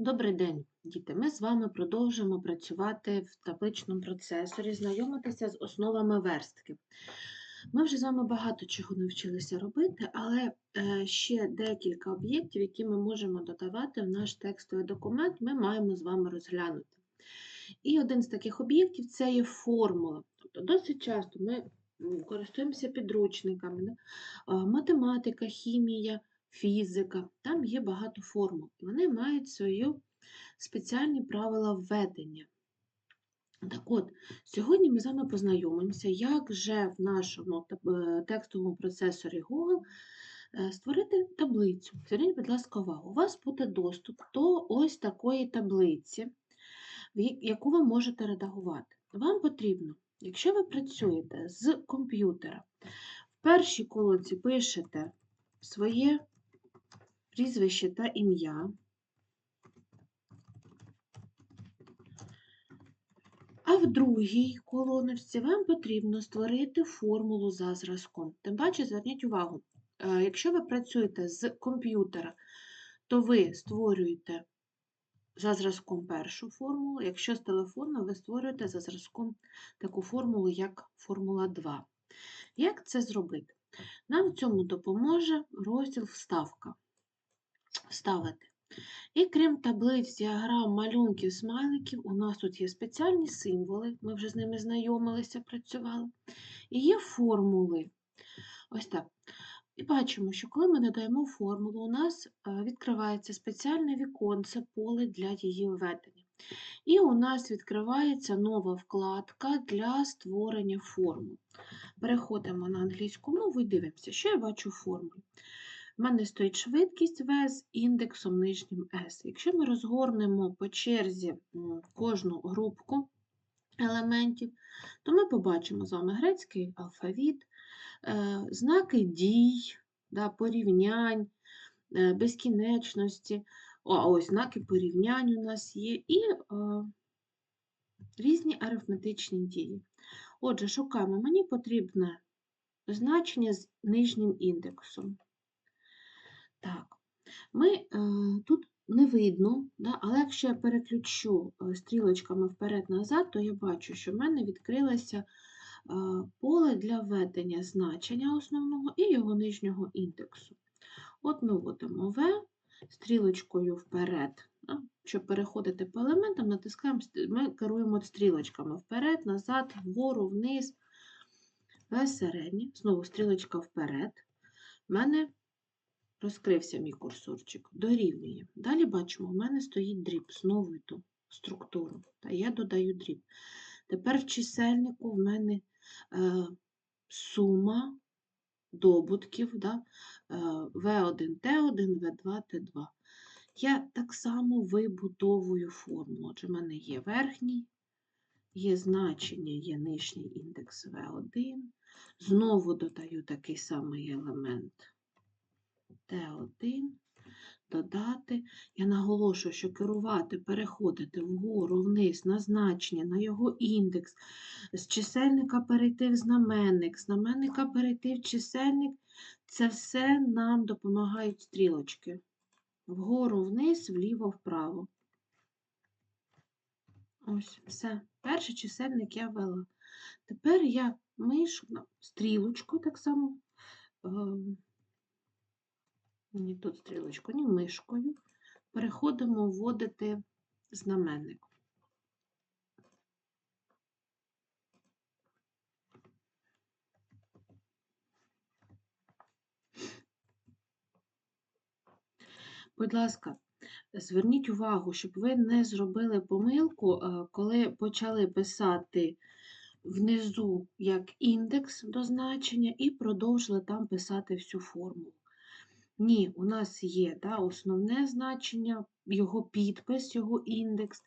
Добрий день, діти. Ми з вами продовжуємо працювати в табличному процесорі, знайомитися з основами верстки. Ми вже з вами багато чого навчилися робити, але е, ще декілька об'єктів, які ми можемо додавати в наш текстовий документ, ми маємо з вами розглянути. І один з таких об'єктів це є формула. Тобто досить часто ми користуємося підручниками, математика, хімія, фізика. Там є багато формул. і Вони мають свої спеціальні правила введення. Так от, сьогодні ми з вами познайомимося, як же в нашому е, текстовому процесорі Google е, створити таблицю. Зверніть, будь ласка, увагу. У вас буде доступ до ось такої таблиці, яку ви можете редагувати. Вам потрібно, якщо ви працюєте з комп'ютера, в першій колонці пишете своє прізвище та ім'я. А в другій колоночці вам потрібно створити формулу за зразком. Тим паче, зверніть увагу, е, якщо ви працюєте з комп'ютера, то ви створюєте за зразком першу формулу, якщо з телефону, ви створюєте за зразком таку формулу, як формула 2. Як це зробити? Нам в цьому допоможе розділ Вставка. Вставити. І крім таблиць, діаграм, малюнків, смайликів, у нас тут є спеціальні символи, ми вже з ними знайомилися, працювали. І є формули. Ось так. І бачимо, що коли ми надаємо формулу, у нас е, відкривається спеціальне віконце поле для її введення. І у нас відкривається нова вкладка для створення формул. Переходимо на англійську мову і дивимося, що я бачу в формулі. У мене стоїть швидкість V з індексом нижнім S. Якщо ми розгорнемо по черзі кожну групку елементів, то ми побачимо з вами грецький алфавіт, е, знаки дій, порівнянь, е, безкінечності. Ось знаки порівнянь у нас є і е, різні арифметичні дії. Отже, шукаємо, мені потрібне значення з нижнім індексом. Так, ми е, тут не видно, але якщо я переключу е, стрілочками вперед-назад, то я бачу, що в мене відкрилося е, поле для введення значення основного і його нижнього індексу. От ми вводимо В стрілочкою вперед. Щоб переходити по елементам, натискаємо, ми керуємо стрілочками вперед, назад, вгору, вниз, В середнє, знову стрілочка вперед. У мене розкрився мій курсорчик, дорівнює. Далі бачимо, в мене стоїть дріб, знову йду структуру, та я додаю дріб. Тепер в чисельнику в мене е, сума добутків да, е, V1, T1, V2, T2. Я так само вибудовую формулу. Отже, в мене є верхній, є значення, є нижній індекс V1. Знову додаю такий самий елемент Т1, додати. Я наголошую, що керувати, переходити вгору, вниз, на значення, на його індекс, з чисельника перейти в знаменник, знаменника перейти в чисельник. Це все нам допомагають стрілочки. Вгору, вниз, вліво, вправо. Ось, все. Перший чисельник я ввела. Тепер я мишу на стрілочку так само. Ні тут стрілочку, ні мишкою. Переходимо вводити знаменник. Будь ласка, зверніть увагу, щоб ви не зробили помилку, е, коли почали писати внизу як індекс до значення і продовжили там писати всю формулу. Ні, у нас є да, основне значення, його підпис, його індекс.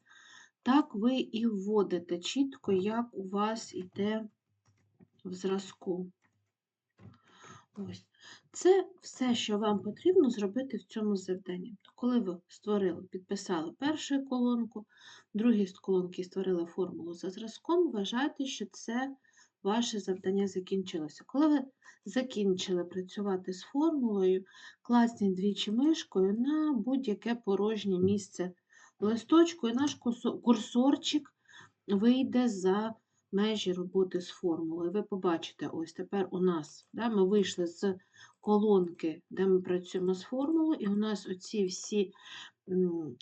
Так ви і вводите чітко, як у вас іде в зразку. Ось. Це все, що вам потрібно зробити в цьому завданні. Коли ви створили, підписали першу колонку, другій колонці створили формулу за зразком, вважайте, що це ваше завдання закінчилося. Коли ви закінчили працювати з формулою, класніть двічі мишкою на будь-яке порожнє місце листочку, і наш курсорчик вийде за межі роботи з формулою. Ви побачите, ось тепер у нас да, ми вийшли з колонки, де ми працюємо з формулою, і у нас оці всі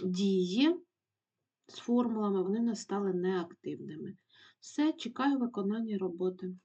дії з формулами, вони у нас стали неактивними. Все, чекаю виконання роботи.